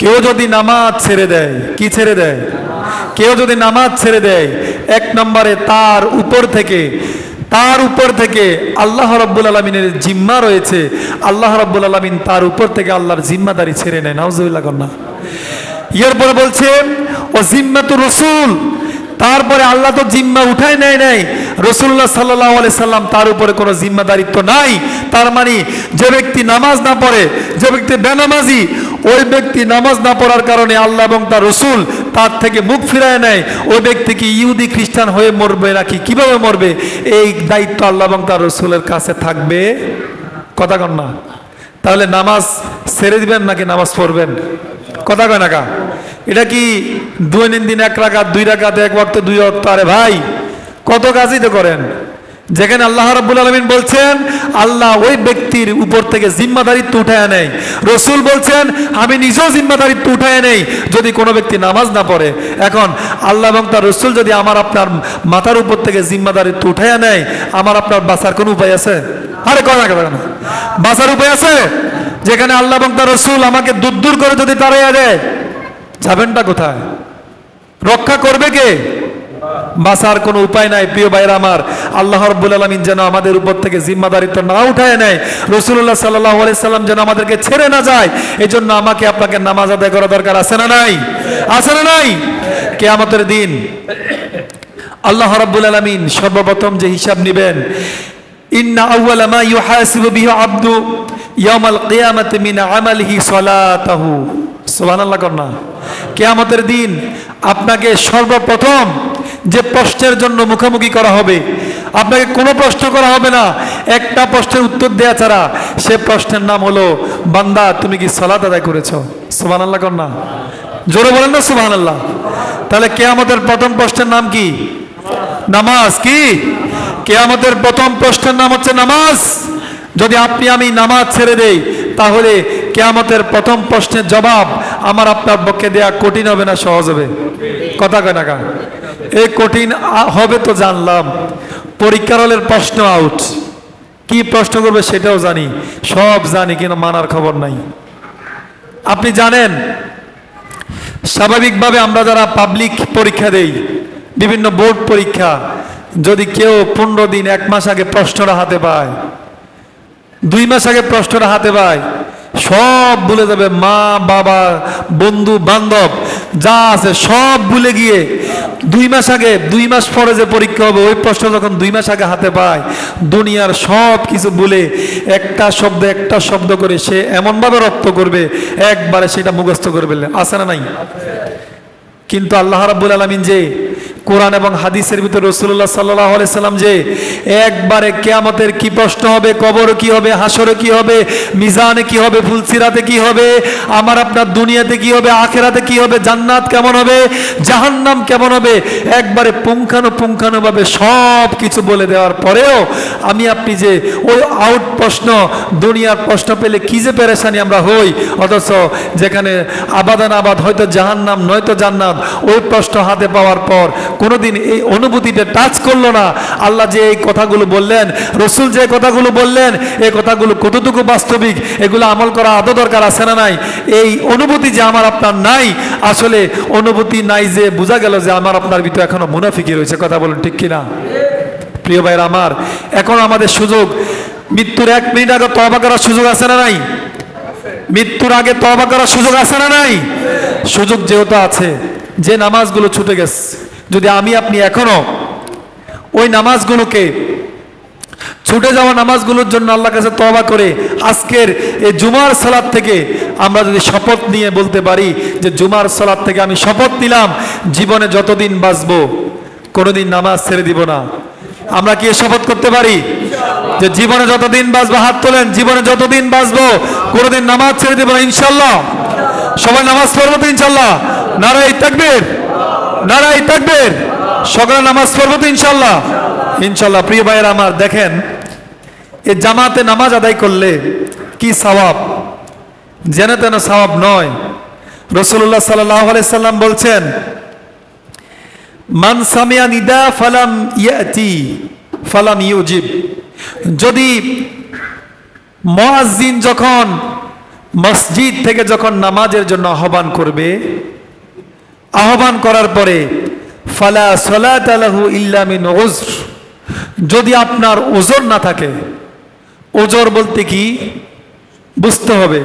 কেউ যদি নামাজ ছেড়ে দেয়, কি ছেড়ে দেয়? কেউ যদি নামাজ ছেড়ে দেয়, এক নম্বরে তার উপর থেকে, তার উপর থেকে আল্লাহ রব্বুল আলমিনের জিম্মা রয়েছে। আল্লাহ রব্বুল আলমিন তার উপর থেকে আল্লাহর জিম্মাদারি ছেড়ে নেয়, নাউজুবিল্লাহ কন্যা এরপরে বলছে, ও জিম্মাতু রসুল তারপরে আল্লাহ তো জিম্মা উঠায় নেয় নাই। রসুল্লাহ সাল্লাহ আলি সাল্লাম তার উপরে কোনো জিম্মাদারিত্ব নাই। তার মানে যে ব্যক্তি নামাজ না পড়ে, যে ব্যক্তি বেনামাজি ওই ব্যক্তি নামাজ না পড়ার কারণে আল্লাহ এবং তার রসুল তার থেকে মুখ ফিরায় নেয়। ওই ব্যক্তি কি ইহুদি, খ্রিস্টান হয়ে মরবে নাকি কীভাবে মরবে? এই দায়িত্ব আল্লাহ এবং তার রসুলের কাছে থাকবে। কথা কন না। তাহলে নামাজ ছেড়ে দিবেন নাকি নামাজ পড়বেন? কথা কয় না এটা কি দৈনন্দিন এক রাকাত, দুই রাকাত, এক ওয়াক্ত, দুই ওয়াক্ত? আরে ভাই, কত কাজই তো করেন। যেখানে আল্লাহ রাব্বুল আলমিন বলছেন, আল্লাহ ওই ব্যক্তির উপর থেকে জিম্মাদারিত্ব উঠায় নেয়। রসুল বলছেন, আমি নিজেও জিম্মাদারিত্ব উঠায় নেই যদি কোনো ব্যক্তি নামাজ না পড়ে। এখন আল্লাহ এবং তার রসুল যদি আমার আপনার মাথার উপর থেকে জিম্মাদারিত্ব উঠায় নেয়, আমার আপনার বাঁচার কোনো উপায় আছে? আরে কয় না কেন বাঁচার উপায় আছে? যেখানে আল্লাহ এবং তার রসুল আমাকে দূর করে যদি তাড়াইয়া দেয়, যাবেনটা কোথায়? রক্ষা করবে কে? বাঁচার কোনো উপায় নাই, প্রিয় ভাইরা আমার। আল্লাহ রব্বুল আলমিন যেন আমাদের উপর থেকে জিম্মাদারিত্ব না উঠায় নেয় রসুল্লাহ সাল্লাহ সাল্লাম যেন আমাদেরকে ছেড়ে না যায় এই জন্য আমাকে আপনাকে নামাজ আদায় করা দরকার আছে না নাই? আছে না নাই? কেয়ামতের দিন আল্লাহ রাব্বুল আলামিন সর্বপ্রথম যে হিসাব নেবেন, ইন্না আউয়ালা মা ইউহাসিবু বিহি আবদু ইয়াউমাল কিয়ামাতি মিন আমালিহি সালাতাহু। সুবহানাল্লাহ করনা কিয়ামতের দিন আপনাকে সর্বপ্রথম যে প্রশ্নের জন্য মুখোমুখি করা হবে, আপনাকে কোনো প্রশ্ন করা হবে না। একটা প্রশ্নের উত্তর দেয়া ছাড়া সে প্রশ্নের নাম হলো, বান্দা, তুমি কি সালাত আদায় করেছ? সুবহানাল্লাহ করনা জোরে বলেন না সুবহানাল্লাহ। তাহলে কেয়ামতের প্রথম প্রশ্নের নাম কি? নামাজ কি? কেয়ামতের প্রথম প্রশ্নের নাম হচ্ছে নামাজ। যদি আপনি আমি নামাজ ছেড়ে দেই তাহলে কেয়ামতের প্রথম প্রশ্নের জবাব আমার আপনার পক্ষে দেয়া কঠিন হবে না, সহজ হবে। কথা কয় না? এই কঠিন হবে তো জানলাম। পরীক্ষার হলের প্রশ্ন আউট কি প্রশ্ন করবে সেটাও জানি। সব জানি, কিন্তু মানার খবর নাই। আপনি জানেন, স্বাভাবিকভাবে আমরা যারা পাবলিক পরীক্ষা দেই, বিভিন্ন বোর্ড পরীক্ষা, যদি কেউ পনেরো দিন, এক মাস আগে প্রশ্নটা হাতে পায় দুই মাস আগে প্রশ্নটা হাতে পায়। সব ভুলে যাবে মা, বাবা, বন্ধু, বান্ধব, যা আছে সব ভুলে গিয়ে দুই মাস আগে, দুই মাস পরে যে পরীক্ষা হবে, ওই প্রশ্ন যখন দুই মাস আগে হাতে পায়, দুনিয়ার সব কিছু ভুলে একটা শব্দ একটা শব্দ করে সে এমনভাবে রক্ত করবে, একবারে সেটা মুখস্থ করবে আছে না নাই? কিন্তু আল্লাহ রাব্বুল আলমিন যে কোরআন এবং হাদিসের ভিতরে রসুল্লাহ সাল্লাহ সাল্লাম যে একবারে কেয়ামতের কি প্রশ্ন হবে, কবর কি হবে হাসরে কি হবে, মিজানে কি হবে, ফুলসিরাতে কি হবে, আমার আপনার দুনিয়াতে কি হবে, আখেরাতে কি হবে, জান্নাত কেমন হবে, জাহান্নাম কেমন হবে, একবারে পুঙ্খানু পুঙ্খানুভাবে সব কিছু বলে দেওয়ার পরেও আমি আপনি যে ওই আউট প্রশ্ন, দুনিয়ার প্রশ্ন পেলে কি যে পেরেশানি আমরা হই, অথচ যেখানে আবাদান আবাদ হয়তো জাহান্নাম, নয়তো জান্নাত, ওই প্রশ্ন হাতে পাওয়ার পর কোনোদিন এই অনুভূতিটা টাচ করল না। আল্লাহ যে এই কথাগুলো বললেন, রসুল যে কথাগুলো বললেন এই কথাগুলো কতটুকু বাস্তবিক, এগুলো আমল করা আদৌ দরকার আছে না নাই? এই অনুভূতি যে আমার আপনার নাই, আসলে অনুভূতি নাই যে বোঝা গেল যে আমার আপনার ভিতরে এখনও মুনাফিকি রয়েছে। কথা বলুন ঠিক কিনা? প্রিয় ভাইরা আমার, এখন আমাদের সুযোগ, মৃত্যুর এক মিনিট আগে তবা করার সুযোগ আছে না নাই? মৃত্যুর আগে তবা করার সুযোগ আছে না নাই? সুযোগ যেহেতু আছে, যে নামাজগুলো ছুটে গেছে। যদি আমি, আপনি এখনও ওই নামাজগুলোকে, ছুটে যাওয়া নামাজগুলোর জন্য আল্লাহ কাছে তবা করে আজকের এই জুমার সালাদ থেকে আমরা যদি শপথ নিয়ে বলতে পারি যে জুমার সালাদ থেকে আমি শপথ নিলাম, জীবনে যতদিন বাঁচবো, কোনোদিন নামাজ ছেড়ে দিব না। আমরা কি শপথ করতে পারি? যে জীবনে যতদিন বাঁচবো, হাত তোলেন, জীবনে যতদিন বাঁচবো, কোনোদিন নামাজ ছেড়ে দিব না, ইনশাল্লাহ। সবাই নামাজ পড়ব তো ইনশাল্লাহ। নারাই তাকবীর। নারাই তাকবীর। সকালে নামাজ পড়ব তো ইনশাল্লাহ ইনশাল্লাহ প্রিয় ভাইয়ের আমার, দেখেন, এ জামাতে নামাজ আদায় করলে কি সওয়াব? যেন তেন সওয়াব নয়। রসুল্লাহ সাল্লাহ সাল্লাম বলছেন, মান সামিয়া নিদা ফালাম ইয়াতি, ফালাম ইউজিব। যদি মুয়াজ্জিন যখন মসজিদ থেকে যখন নামাজের জন্য আহ্বান করবে আহ্বান করার পরে, ফালা সলাত আলাহু ইল্লা মিন উজর, যদি আপনার ওজর না থাকে ওজর বলতে কি? বুঝতে হবে।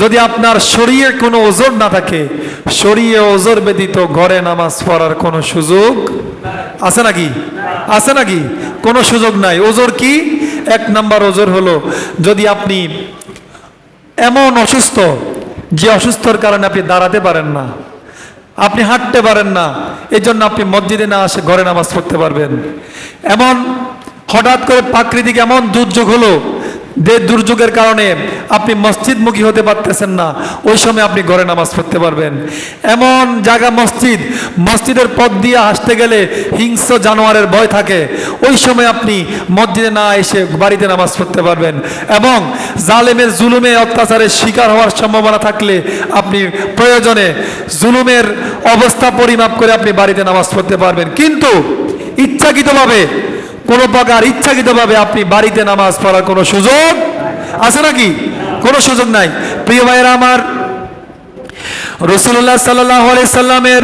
যদি আপনার শরীরে কোনো ওজোর না থাকে, শরীরে ওজোর ব্যতীত ঘরে নামাজ পড়ার কোনো সুযোগ আছে নাকি? আছে নাকি? কোনো সুযোগ নাই। ওজোর কি? এক নাম্বার ওজোর হলো, যদি আপনি এমন অসুস্থ, যে অসুস্থর কারণে আপনি দাঁড়াতে পারেন না আপনি হাঁটতে পারেন না। এই জন্য আপনি মসজিদে না আসে ঘরে নামাজ পড়তে পারবেন। এমন হঠাৎ করে প্রাকৃতিক এমন দুর্যোগ হলো যে দুর্যোগের কারণে আপনি মসজিদমুখী হতে পারতেছেন না, ওই সময় আপনি ঘরে নামাজ পড়তে পারবেন। এমন জায়গা মসজিদ, মসজিদের পথ দিয়ে আসতে গেলে হিংস্র জানোয়ারের ভয় থাকে। ওই সময় আপনি মসজিদে না এসে বাড়িতে নামাজ পড়তে পারবেন এবং জালেমের জুলুমে অত্যাচারের শিকার হওয়ার সম্ভাবনা থাকলে আপনি প্রয়োজনে জুলুমের অবস্থা পরিমাপ করে আপনি বাড়িতে নামাজ পড়তে পারবেন। কিন্তু ইচ্ছাকৃতভাবে কোনো প্রকার ইচ্ছাকৃতভাবে আপনি বাড়িতে নামাজ পড়ার কোনো সুযোগ আছে নাকি? কোনো সুযোগ নাই। প্রিয় ভাইয়েরা আমার রসুল্লাহ সাল্লাহ সাল্লামের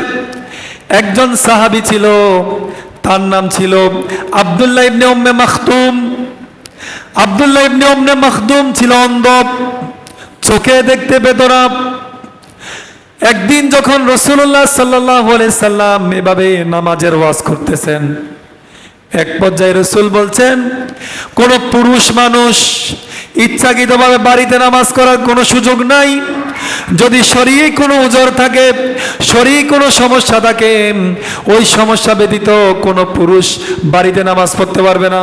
একজন সাহাবি ছিল, তার নাম ছিল আবদুল্লাহ ইবনে উম্মে মাখতুম আবদুল্লাহ ইবনে উম্মে মাখদুম ছিল অন্ধ চোখে দেখতে পেত একদিন যখন রসুল্লাহ সাল্লাহ সাল্লাম এভাবে নামাজের ওয়াজ করতেছেন এক পর্যায়ে রসুল বলছেন কোন পুরুষ মানুষ ইচ্ছাকৃতভাবে বাড়িতে নামাজ করার কোনো সুযোগ নাই। যদি শরীরে কোনো ওজর থাকে, শরীরে কোনো সমস্যা থাকে, ওই সমস্যা ব্যতীত কোনো পুরুষ বাড়িতে নামাজ পড়তে পারবে না।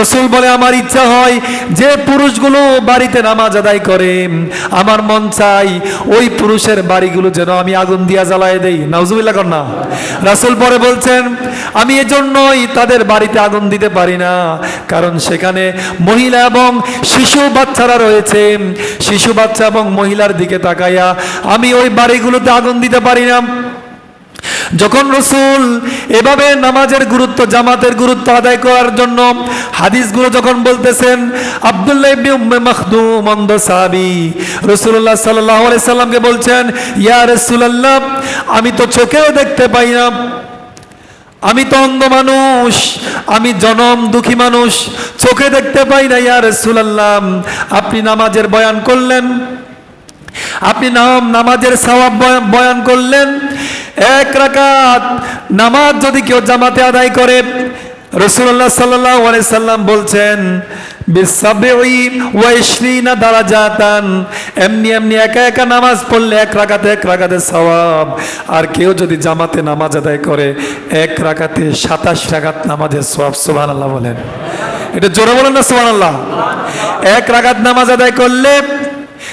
রসুল বলে, আমার ইচ্ছা হয় যে পুরুষগুলো বাড়িতে নামাজ আদায় করে, আমার মন চাই ওই পুরুষের বাড়িগুলো যেন আমি আগুন দিয়া জ্বালায় দেই। নাউজুবিল্লাহ কর না। রাসুল পরে বলছেন, আমি এজন্যই তাদের বাড়িতে আগুন দিতে পারি না, কারণ সেখানে মহিলা এবং শিশু বাচ্চারা রয়েছে, শিশু বাচ্চা এবং মহিলার দিকে তাকাইয়া আমি ওই বাড়িগুলোতে আগুন দিতে পারি না। যখন রসুল এভাবে নামাজের গুরুত্ব, জামাতের গুরুত্ব আদায় করার জন্য হাদিসগুলো যখন বলতেছেন, আব্দুল্লাহ ইবনে উম্মে মাখদুম, অন্ধ সাহাবী, রাসূলুল্লাহ সাল্লাল্লাহু আলাইহি সাল্লামকে বলছেন, ইয়া রাসূলুল্লাহ, আমি তো চোখেও দেখতে পাই না। আমি তো অন্ধ মানুষ, আমি জনম দুঃখী মানুষ, চোখে দেখতে পাই না, ইয়া রাসূলুল্লাহ। আপনি নামাজের বয়ান করলেন, আপনি নাম নামাজের সওয়াব বয়ান- করলেন, এক রাকাত নামাজ যদি কেউ জামাতে আদায় করে রসুল্লাহ সাল্লাহ সাল্লাম বলছেন এমনি এমনি একা একা নামাজ পড়লে এক রাকাতে এক রাকাতে সওয়াব। আর কেউ যদি জামাতে নামাজ আদায় করে, এক রাকাতে সাতাশ রাকাত নামাজের সওয়াব, সুবহানাল্লাহ বলেন। এটা জোরে বলেন না, সুবহানাল্লাহ। এক রাকাত নামাজ আদায় করলে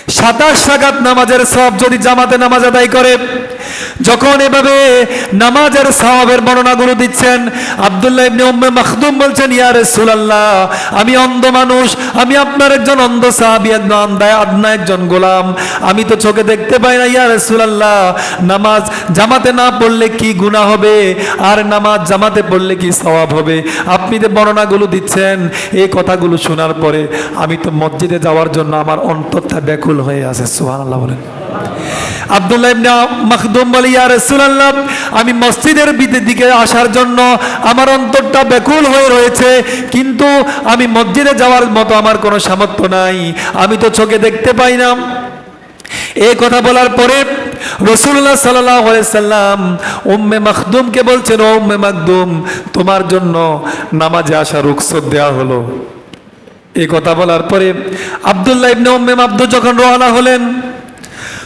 সাতাশ রাকাত নামাজের সব যদি জামাতে নামাজ আদায় করে যখন এভাবে নামাজের সওয়াবের বর্ণনাগুলো দিচ্ছেন, আব্দুল্লাহ ইবনে উম্মে মাখদুম বলছেন, ইয়া রাসূলুল্লাহ, আমি অন্ধ মানুষ, আমি আপনার একজন অন্ধ সাহাবী, একজন আন্দায় আদনা একজন গোলাম। আমি তো চোখে দেখতে পাই না, ইয়া রাসূলুল্লাহ, নামাজ জামাতে না পড়লে কি গুনাহ হবে? আর নামাজ জামাতে পড়লে কি সওয়াব হবে? আপনি যে বর্ণনাগুলো দিচ্ছেন, এই কথাগুলো শোনার পরে আমি তো মসজিদে যাওয়ার জন্য আমার অন্তরটা ব্যাকুল হয়ে আছে। সুবহানাল্লাহ বলেন। আমি মসজিদের দিকে আসার জন্য আমার অন্তরটা ব্যাকুল হয়ে রয়েছে, কিন্তু আমি মসজিদে যাওয়ার মতো আমার কোনো সামর্থ্য নাই। আমি তো চোখে দেখতে পাই না। এই কথা বলার পরে রসুল্লাহ সাল্লাহ সাল্লাম উম্মে মাখদুমকে বলছেন উম্মে মাখদুম, তোমার জন্য নামাজে আসা রুখসত দেওয়া হলো। এই কথা বলার পরে আবদুল্লাহ ইবনে উম্মে মাবদু যখন রওনা হলেন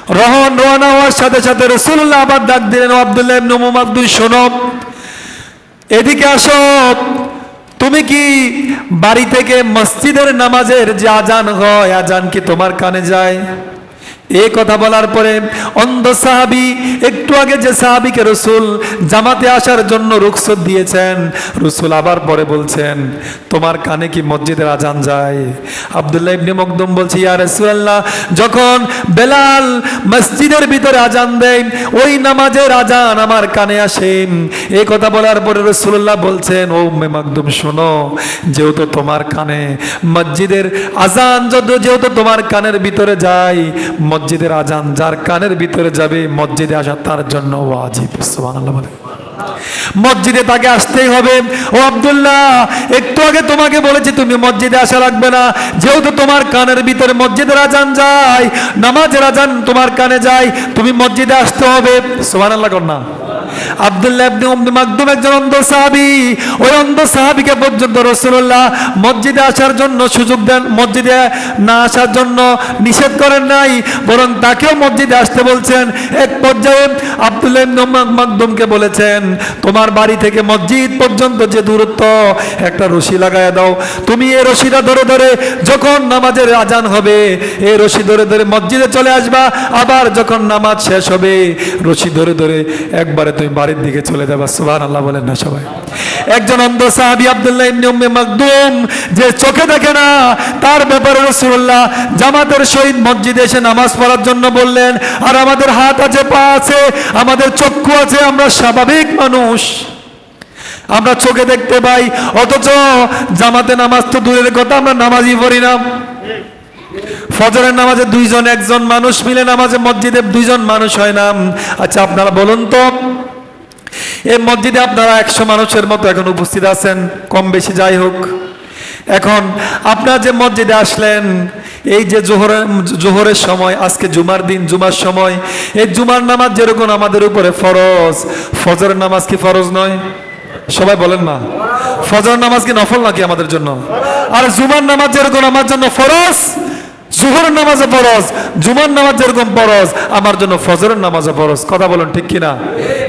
রহন রওনা হওয়ার সাথে সাথে রসুল্লাহ আবার ডাক দিলেন আবদুল্লাহ ইবনে শোনো। এদিকে আসো, তুমি কি বাড়ি থেকে মসজিদের নামাজের যে আজান হয়, আজান কি তোমার কানে যায়? এই কথা বলার পরে অন্ধ সাহাবি, একটু আগে যে সাহাবিকে রসুল জামাতে আসার জন্য রুখসত দিয়েছেন, রসুল আবার পরে বলছেন, তোমার কানে কি মসজিদের আজান যায়? আবদুল্লাহ ইবনে মকদুম বলছে, ইয়া রাসূলুল্লাহ, যখন বেলাল মসজিদের ভিতরে আজান দেয়, ওই নামাজের আজান আমার কানে আসে। এই কথা বলার পরে রসুল্লাহ বলছেন, ও উম্মে মকদুম, শোনো, যেহেতু তোমার কানে মসজিদের আজান যত যেহেতু তোমার কানের ভিতরে যায় মসজিদের আজান যার কানের ভিতরে যাবে, মসজিদে আসা তার জন্য ওয়াজিব বলে। মসজিদে তাকে আসতেই হবে। ও আব্দুল্লাহ, একটু আগে তোমাকে বলেছি, তুমি মসজিদে আসা লাগবে না। যেহেতু তোমার কানের ভিতরে মসজিদের আজান যায়, নামাজের আজান তোমার কানে যায়, তুমি মসজিদে আসতে হবে। সোহান আল্লাহ না। আব্দুল্লাহ একজন অন্ধ সাহাবী। ওই অন্ধ পর্যন্ত মসজিদে আসার জন্য সুযোগ দেন, মসজিদে না আসার জন্য নিষেধ করেন নাই, বরং তাকেও মসজিদে আসতে বলছেন। এক পর্যায়ে মাকদুমকে বলেছেন, তোমার বাড়ি থেকে মসজিদ পর্যন্ত যে দূরত্ব, একটা রশি লাগায় দাও। তুমি এই রশিটা ধরে ধরে যখন নামাজের আজান হবে এই রশি ধরে ধরে মসজিদে চলে আসবা, আবার যখন নামাজ শেষ হবে, রশি ধরে ধরে একবারে তুমি বাড়ির দিকে চলে যাবা সুবহান আল্লাহ বলেন না সবাই। একজন অন্ধ সাহাবী আব্দুল্লাহ ইবনে উম্মে মাকদুম যে চোখে দেখে না, তার ব্যাপারে রাসূলুল্লাহ জামাতের শহীদ মসজিদে এসে নামাজ পড়ার জন্য বললেন, আর আমাদের হাত আছে, পা আছে, আমাদের চক্ষু আছে, আমরা স্বাভাবিক মানুষ। আমরা চোখে দেখতে পাই, অথচ জামাতে নামাজ তো দূরের কথা, আমরা নামাজই পড়ি না। ফজরের নামাজে দুইজন, একজন মানুষ মিলে নামাজে মসজিদে দুইজন মানুষ হয় না। আচ্ছা আপনারা বলুন তো এই মসজিদে আপনারা একশো মানুষের মতো এখন উপস্থিত আছেন, কম বেশি যাই হোক। এখন আপনারা যে মসজিদে আসলেন, এই যে জোহরের জোহরের সময়, আজকে জুমার দিন, জুমার সময়, এই জুমার নামাজ যেরকম আমাদের উপরে ফরজ, ফজরের নামাজ কি ফরজ নয়? সবাই বলেন না। ফজর নামাজ কি নফল নাকি আমাদের জন্য? আর জুমার নামাজ যেরকম আমার জন্য ফরজ জোহরের নামাজে ফরজ, জুমার নামাজ যেরকম ফরজ, আমার জন্য ফজরের নামাজে ফরজ। কথা বলুন ঠিক কিনা?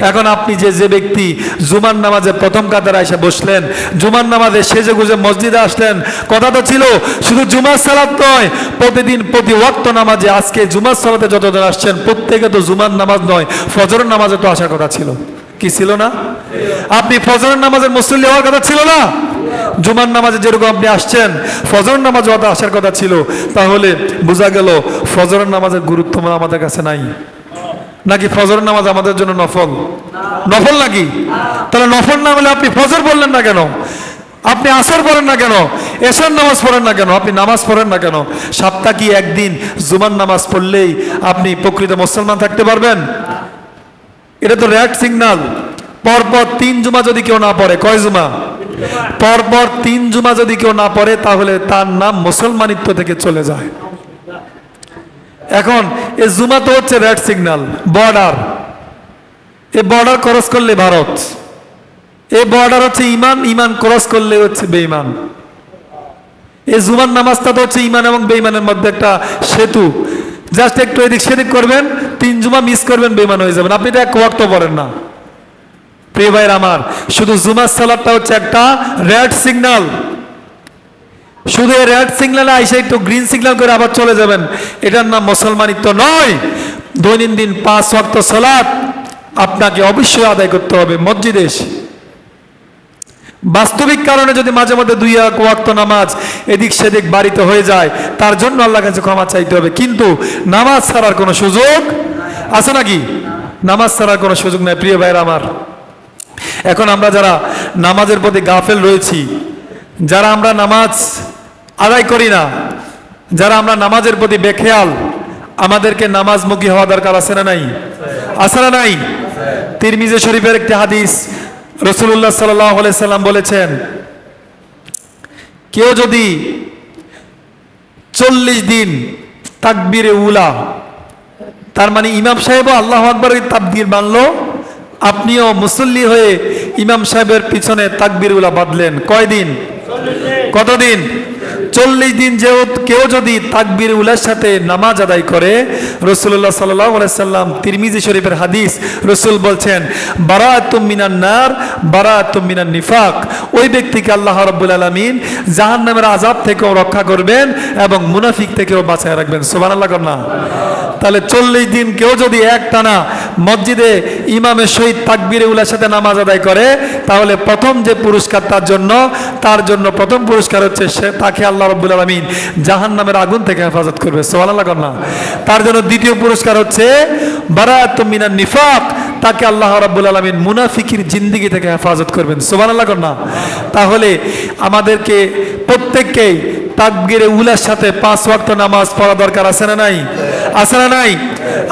এখন আপনি যে যে ব্যক্তি জুমার নামাজে প্রথম কাতারে এসে বসলেন, জুমার নামাজে সেজে গুজে মসজিদে আসলেন, কথা তো ছিল, শুধু জুমার সালাত নয়, প্রতিদিন প্রতি ওয়াক্ত নামাজে আজকে জুমার সালাতে যতজন আসছেন, প্রত্যেকে তো জুমার নামাজ নয়, ফজরের নামাজে তো আসার কথা ছিল। কি ছিল না? আপনি ফজরের নামাজের মুসল্লি হওয়ার কথা ছিল না? জুমার নামাজে যেরকম আপনি আসছেন ফজর নামাজ হয়তো আসার কথা ছিল, তাহলে বোঝা গেল ফজরের নামাজের গুরুত্ব আমাদের কাছে নাই। নাকি ফজরের নামাজ আমাদের জন্য নফল? নফল নাকি? তাহলে নফল না হলে আপনি ফজর বললেন না কেন? আপনি আসর পড়েন না কেন? এশার নামাজ পড়েন না কেন? আপনি নামাজ পড়েন না কেন? সপ্তাহ কি একদিন জুমার নামাজ পড়লেই আপনি প্রকৃত মুসলমান থাকতে পারবেন? এটা তো রেড সিগন্যাল পরপর তিন জুমা যদি কেউ না পড়ে, কয় জুমা? পরপর তিন জুমা যদি কেউ না পড়ে, তাহলে তার নাম মুসলমানিত্ব থেকে চলে যায়। এখন এই জুমা তো হচ্ছে রেড সিগন্যাল, বর্ডার। এই বর্ডার ক্রস করলে ভারত। এই বর্ডার হচ্ছে ইমান ইমান ক্রস করলে হচ্ছে বেঈমান। এই জুমার নামাজটা তো হচ্ছে ইমান এবং বেঈমানের মধ্যে একটা সেতু। জাস্ট একটু এদিক সেদিক করবেন, তিন জুমা মিস করবেন, বেঈমান হয়ে যাবেন। আপনি তো এক ওয়াক্ত পড়েন না। প্রিয় ভাইয়ের আমার, শুধু জুমার সালাদটা হচ্ছে একটা রেড সিগন্যাল। শুধু রেড সিগন্যালে আইসে একটু গ্রিন সিগন্যাল করে আবার চলে যাবেন। এটার নাম মুসলমানিত্ব নয়, দৈনন্দিন পাঁচ ওয়াক্ত সালাত আপনাকে অবশ্যই আদায় করতে হবে মসজিদে বাস্তবিক কারণে যদি মাঝে মধ্যে দুই এক ওয়াক্ত নামাজ এদিক সেদিক বাড়িতে হয়ে যায়, তার জন্য আল্লাহ কাছে ক্ষমা চাইতে হবে। কিন্তু নামাজ ছাড়ার কোনো সুযোগ আছে নাকি? নামাজ ছাড়ার কোনো সুযোগ নাই, প্রিয় ভাইয়ের আমার। এখন আমরা যারা নামাজের প্রতি গাফেল রয়েছি, যারা আমরা নামাজ আদায় করি না, যারা আমরা নামাজের প্রতি বেখেয়াল, আমাদেরকে নামাজমুখী হওয়া দরকার আছে না নাই? আছে না নাই? তিরমিজে শরীফের একটি হাদিস রসুল্লাহ সাল্লাহ সাল্লাম বলেছেন, কেউ যদি চল্লিশ দিন তাকবিরে উলা, তার মানে ইমাম সাহেবও আল্লাহ আকবর তাকবির মানলো আপনিও মুসল্লি হয়ে ইমাম সাহেবের পিছনে তাকবির উলা বাঁধলেন। কয়দিন? কতদিন? চল্লিশ দিন যে কেউ যদি তাকবির উলের সাথে নামাজ আদায় করে রসুল্লাহ সাল্লাম তিরমিজি শরীফের হাদিস রসুল বলছেন বারাতুম মিনান নার বারাতুম মিনান নিফাক। ওই ব্যক্তিকে আল্লাহ রব্বুল আলমিন জাহান নামের আজাব থেকেও রক্ষা করবেন এবং মুনাফিক থেকেও বাঁচায় রাখবেন। সোবান আল্লাহ না। তাহলে চল্লিশ দিন কেউ যদি এক টানা মসজিদে ইমামের সহিত তাকবিরে উলার সাথে নামাজ আদায় করে, তাহলে প্রথম যে পুরস্কার তার জন্য তার জন্য প্রথম পুরস্কার হচ্ছে সে, তাকে আল্লাহ রব্বুল আলমিন জাহান নামের আগুন থেকে হেফাজত করবে। সোহান আল্লাহ না। তার জন্য দ্বিতীয় পুরস্কার হচ্ছে বারাত মিনার নিফাক। তাকে আল্লাহ রাব্বুল আলমিন মুনাফিকির জিন্দিগি থেকে হেফাজত করবেন। সোহান আল্লাহ না। তাহলে আমাদেরকে প্রত্যেককেই তাকবিরে উলার সাথে পাঁচ ওয়াক্ত নামাজ পড়া দরকার আছে না নাই? আছে? না নাই?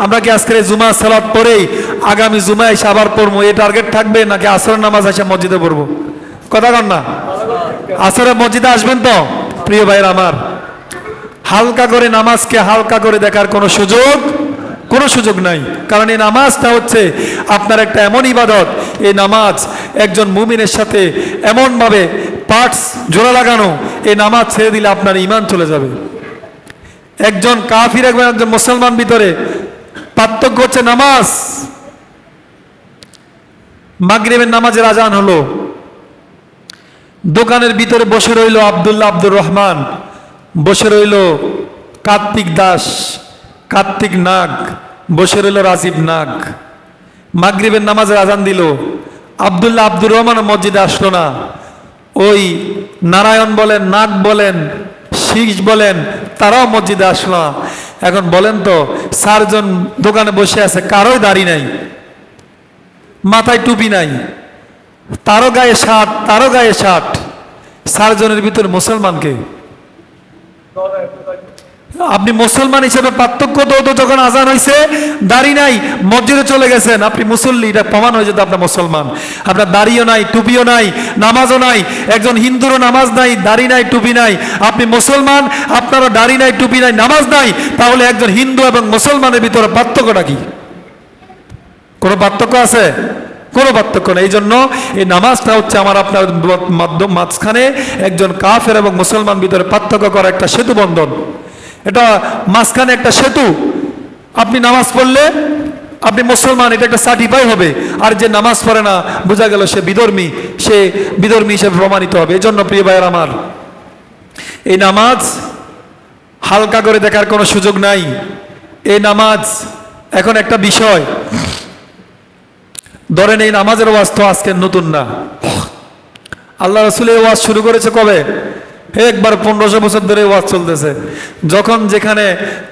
আমরা কি আজকের জুমা সালাত পড়েই আগামী জুমা এসে আবার পড়ব? এই টার্গেট থাকবে নাকি আসর নামাজ এসে মসজিদে পড়ব? কথা কন না। আসরে মসজিদে আসবেন তো? প্রিয় ভাইয়ের আমার। হালকা করে নামাজকে হালকা করে দেখার কোনো সুযোগ কোনো সুযোগ নাই। কারণ এই নামাজটা হচ্ছে আপনার একটা এমন ইবাদত, এই নামাজ একজন মুমিনের সাথে এমনভাবে পার্টস জোড়া লাগানো, এই নামাজ ছেড়ে দিলে আপনার ইমান চলে যাবে। একজন কাফির, একজন একজন মুসলমান ভিতরে পার্থক্য হচ্ছে নামাজ। মাগরিবের নামাজের আজান হলো। দোকানের ভিতরে বসে রইল আবদুল্লাহ আব্দুর রহমান। বসে রইল কার্তিক দাস, কার্তিক নাগ। বসে রইল রাজীব নাগ। মাগরিবের নামাজের আজান দিল। আবদুল্লাহ আব্দুর রহমান মসজিদে আসলো না। ওই নারায়ণ বলেন, নাগ বলেন শীষ বলেন, তারাও মসজিদে আসলো। এখন বলেন তো চারজন দোকানে বসে আছে, কারোই দাড়ি নাই, মাথায় টুপি নাই, তারও গায়ে শার্ট, তারও গায়ে শার্ট চারজনের ভিতরে মুসলমানকে আপনি মুসলমান হিসেবে পার্থক্য তো যখন আজান হয়েছে দাড়ি নাই, মসজিদে চলে গেছেন। আপনি মুসল্লি, এটা প্রমাণ হয়ে যেত আপনার মুসলমান। আপনার দাড়িও নাই, টুপিও নাই, নামাজও নাই, একজন হিন্দুরও নামাজ নাই, দাড়ি নাই, টুপি নাই। আপনি মুসলমান, আপনারও দাড়ি নাই, টুপি নাই, নামাজ নাই, তাহলে একজন হিন্দু এবং মুসলমানের ভিতরে পার্থক্যটা কি? কোনো পার্থক্য আছে? কোনো পার্থক্য নেই। এই জন্য এই নামাজটা হচ্ছে আমার আপনার মাধ্যম মাঝখানে একজন কাফের এবং মুসলমান ভিতরে পার্থক্য করা একটা সেতু বন্ধন এটা মাঝখানে একটা সেতু। আপনি নামাজ পড়লে আপনি মুসলমান, এটা একটা সার্টিফাই হবে। আর যে নামাজ পড়ে না, বোঝা গেল সে বিধর্মী সে বিধর্মী হিসেবে প্রমাণিত হবে। এই জন্য প্রিয় ভাইয়ের আমার, এই নামাজ হালকা করে দেখার কোনো সুযোগ নাই। এই নামাজ এখন একটা বিষয়। ধরেন এই নামাজের ওয়াজ তো আজকের নতুন না। আল্লাহ রসুল এই ওয়াজ শুরু করেছে কবে? একবার পনেরোশো বছর ধরে ওয়াজ চলতেছে। যখন যেখানে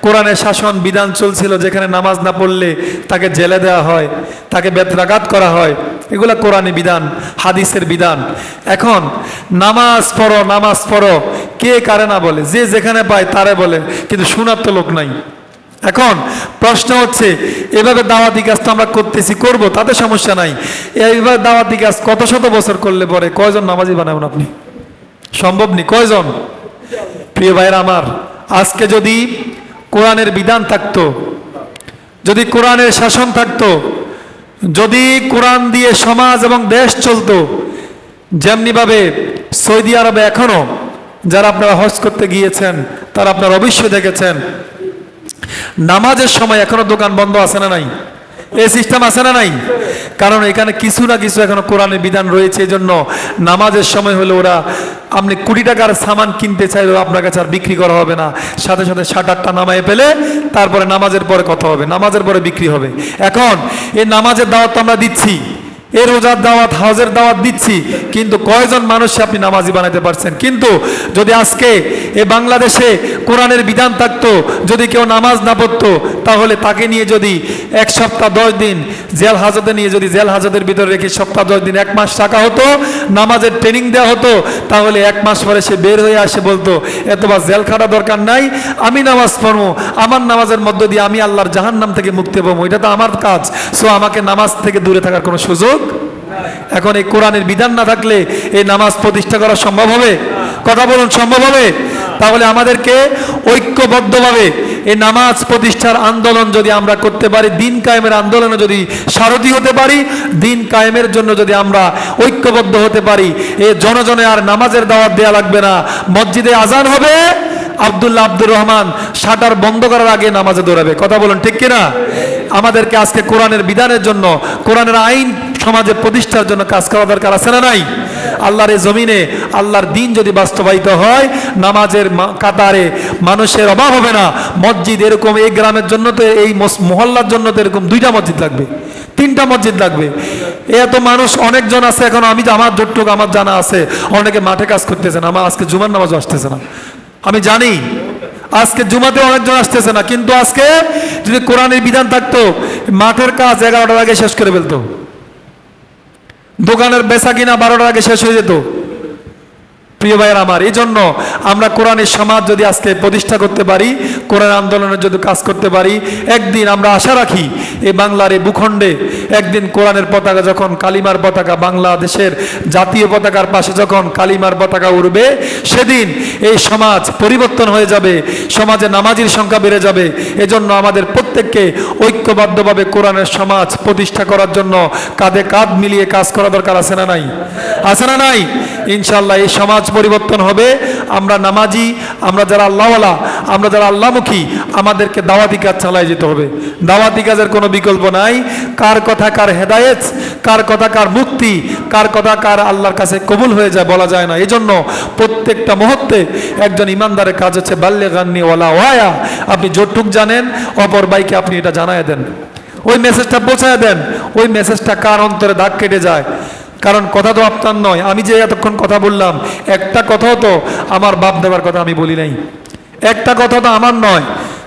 কোরআনের শাসন বিধান চলছিল, যেখানে নামাজ না পড়লে তাকে জেলে দেওয়া হয়, তাকে বেত্রাঘাত করা হয়, এগুলা কোরআনী বিধান, হাদিসের বিধান। এখন নামাজ পড়ো নামাজ পড়ো, কে কারে না বলে, যে যেখানে পায় তারে বলে, কিন্তু শোনার তো লোক নাই। এখন প্রশ্ন হচ্ছে, এভাবে দাওয়াতি কাজ তো আমরা করতেছি, করব, তাতে সমস্যা নাই। এইভাবে দাওয়াতি কাজ কত শত বছর করলে পরে, কয়জন নামাজি বানাবেন আপনি? সম্ভব নেই কয়জন? প্রিয় ভাইয়ের আমার, আজকে যদি কোরআনের বিধান থাকতো, যদি কোরআনের শাসন থাকতো, যদি কোরআন দিয়ে সমাজ এবং দেশ চলতো, যেমনিভাবে সৌদি আরবে এখনও যারা আপনারা হজ করতে গিয়েছেন, তারা আপনারা অবশ্যই দেখেছেন, নামাজের সময় এখনও দোকান বন্ধ আছে না নাই? এই সিস্টেম আছে না নাই? কারণ এখানে কিছু না কিছু এখনও কোরআনের বিধান রয়েছে এই জন্য নামাজের সময় হলে ওরা, আপনি কুড়ি টাকার সামান কিনতে চাইলেও আপনার কাছে আর বিক্রি করা হবে না। সাথে সাথে ষাট আটটা নামায় পেলে তারপরে নামাজের পরে কথা হবে, নামাজের পরে বিক্রি হবে। এখন, এই নামাজের দাওয়াত আমরা দিচ্ছি। এ রোজার দাওয়াত, হজের দাওয়াত দিচ্ছি, কিন্তু কয়জন মানুষকে আপনি নামাজি বানাতে পারছেন? কিন্তু যদি আজকে এ বাংলাদেশে কোরআনের বিধান থাকতো, যদি কেউ নামাজ না পড়তো, তাহলে তাকে নিয়ে যদি এক সপ্তাহ দশ দিন জেল হাজতে নিয়ে যদি জেল হাজতের ভিতরে রেখে সপ্তাহ দশ দিন, এক মাস টাকা হতো, নামাজের ট্রেনিং দেওয়া হতো, তাহলে এক মাস পরে সে বের হয়ে আসে বলতো এতবার জেল খাটা দরকার নাই, আমি নামাজ পড়ব, আমার নামাজের মধ্য দিয়ে আমি আল্লাহর জাহান্নাম থেকে মুক্তি পাবো, এটা তো আমার কাজ। সো আমাকে নামাজ থেকে দূরে থাকার কোনো সুযোগ এখন এই কোরআনের বিধান না থাকলে এই নামাজ প্রতিষ্ঠা করা সম্ভব হবে? কথা বলুন, সম্ভব হবে? তাহলে আমাদেরকে ঐক্যবদ্ধভাবে এই নামাজ প্রতিষ্ঠার আন্দোলন যদি আমরা করতে পারি, দিন কায়েমের আন্দোলনে যদি সারথি হতে পারি, দিন কায়েমের জন্য যদি আমরা ঐক্যবদ্ধ হতে পারি, এ জনজনে আর নামাজের দাওয়াত দেওয়া লাগবে না। মসজিদে আজান হবে, আব্দুল্লাহ আব্দুর রহমান শাটার বন্ধ করার আগে নামাজে দৌড়াবে। কথা বলুন, ঠিক কিনা? আমাদেরকে আজকে কোরআনের বিধানের জন্য, কোরআনের আইন সমাজে প্রতিষ্ঠার জন্য কাজ করা দরকার আছে না নাই? আল্লাহর জমিনে, আল্লাহর দিন যদি বাস্তবায়িত হয়, নামাজের কাতারে মানুষের অভাব হবে না। মসজিদ এরকম এই গ্রামের জন্য তো, এই মহল্লার জন্য তো এরকম দুইটা মসজিদ লাগবে, তিনটা মসজিদ লাগবে। এত মানুষ, অনেকজন আছে এখন, আমি আমার যতটুকু আমার জানা আছে, অনেকে মাঠে কাজ করতেছে না, আমার আজকে জুমার নামাজও আসতেছে না। আমি জানি, আজকে জুমাতে অনেকজন আসতেছে না, কিন্তু আজকে যদি কোরআনের বিধান থাকতো, মাঠের কাজ এগারোটার আগে শেষ করে ফেলতো। দোকানের বেচা কিনা বারোটার আগে শেষ হয়ে যেত। প্রিয় ভাইয়ের আমার, এই জন্য আমরা কোরআনের সমাজ যদি আজকে প্রতিষ্ঠা করতে পারি, কোরআন আন্দোলনের যদি কাজ করতে পারি, একদিন আমরা আশা রাখি এই বাংলার এই ভূখণ্ডে, একদিন কোরআনের পতাকা যখন কালিমার পতাকা, বাংলাদেশের জাতীয় পতাকার পাশে যখন কালিমার পতাকা উড়বে, সেদিন এই সমাজ পরিবর্তন হয়ে যাবে, সমাজে নামাজির সংখ্যা বেড়ে যাবে। এজন্য আমাদের প্রত্যেককে ঐক্যবদ্ধভাবে কোরআনের সমাজ প্রতিষ্ঠা করার জন্য কাঁধে কাঁধ মিলিয়ে কাজ করা দরকার, আছে না নাই? আছে না নাই? ইনশাল্লাহ এই সমাজ পরিবর্তন হবে। আমরা নামাজি, আমরা যারা আল্লাহওয়ালা, আমরা যারা আল্লাহমুখী, আমাদেরকে দাওয়াতি কাজ চালায় যেতে হবে। দাওয়াতি কাজের কোনো বিকল্প নাই। কার কথা কার হেদায়েত, কার কথা কার মুক্তি, কার কথা কার আল্লাহর কাছে কবুল হয়ে যায় বলা যায় না। এই জন্য প্রত্যেকটা মুহূর্তে একজন ইমানদারের কাজ হচ্ছে বাল্যে গান্নি ওয়ালা ওয়ায়া। আপনি যতটুক জানেন, অপর বাইকে আপনি এটা জানায় দেন। ওই মেসেজটা পৌঁছায় দেন। ওই মেসেজটা কার অন্তরে দাগ কেটে যায়? কারণ কথা তো আপনার নয়। আমি যে এতক্ষণ কথা বললাম, একটা কথাও তো আমার বাপ দেওয়ার কথা আমি বলি নাই। একটা কথা তো আমার নয়।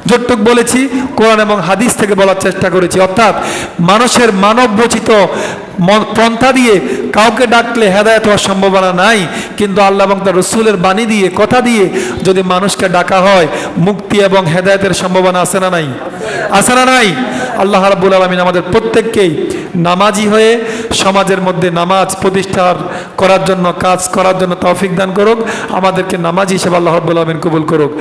যতটুক বলেছি, কোরআন এবং হাদিস থেকে বলার চেষ্টা করেছি। অর্থাৎ মানুষের মানব রচিত পন্থা দিয়ে কাউকে ডাকলে হেদায়ত হওয়ার সম্ভাবনা নাই। কিন্তু আল্লাহ এবং তার রসুলের বাণী দিয়ে, কথা দিয়ে যদি মানুষকে ডাকা হয়, মুক্তি এবং হেদায়তের সম্ভাবনা আছে না নাই? না নাই। আল্লাহ রাবুল আলমিন আমাদের প্রত্যেককেই নামাজি হয়ে সমাজের মধ্যে নামাজ প্রতিষ্ঠার করার জন্য, কাজ করার জন্য তৌফিক দান করুক। আমাদেরকে নামাজি হিসেবে আল্লাহ রাবুল আলমিন কবুল করুক।